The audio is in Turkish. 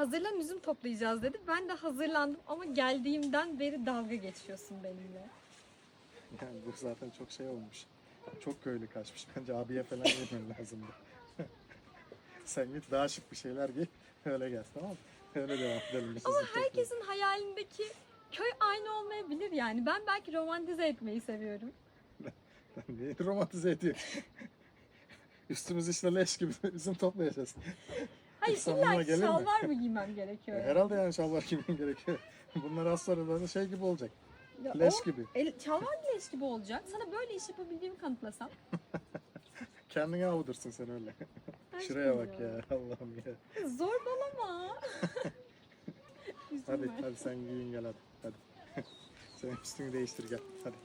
hazırlan üzüm toplayacağız dedi. Ben de hazırlandım ama geldiğimden beri dalga geçiyorsun benimle. Yani bu zaten çok şey olmuş. Çok köylü kaçmış. Bence abiye falan yemen lazımdı. Sen git daha şık bir şeyler giy. Öyle gel tamam mı? Öyle devam edelim. biz Ama sizin toplayalım. herkesin hayalindeki köy aynı olmayabilir yani. Ben belki romantize etmeyi seviyorum. Niye romantize ediyor? Üstümüz işte leş gibi bizim toplayacağız. Hayır illa mi? şalvar mı giymem gerekiyor? E, Herhalde yani şalvar giymem gerekiyor. Bunlar az sonra da şey gibi olacak. Ya Leş o- gibi. El, şalvar leş gibi olacak. Sana böyle iş yapabildiğimi kanıtlasam. Kendine avudursun sen öyle. Her Şuraya bak ya Allah'ım ya. Zorbalama. Hadi hadi sen giyin gel hadi. Hadi. sen üstünü değiştir gel. Hadi.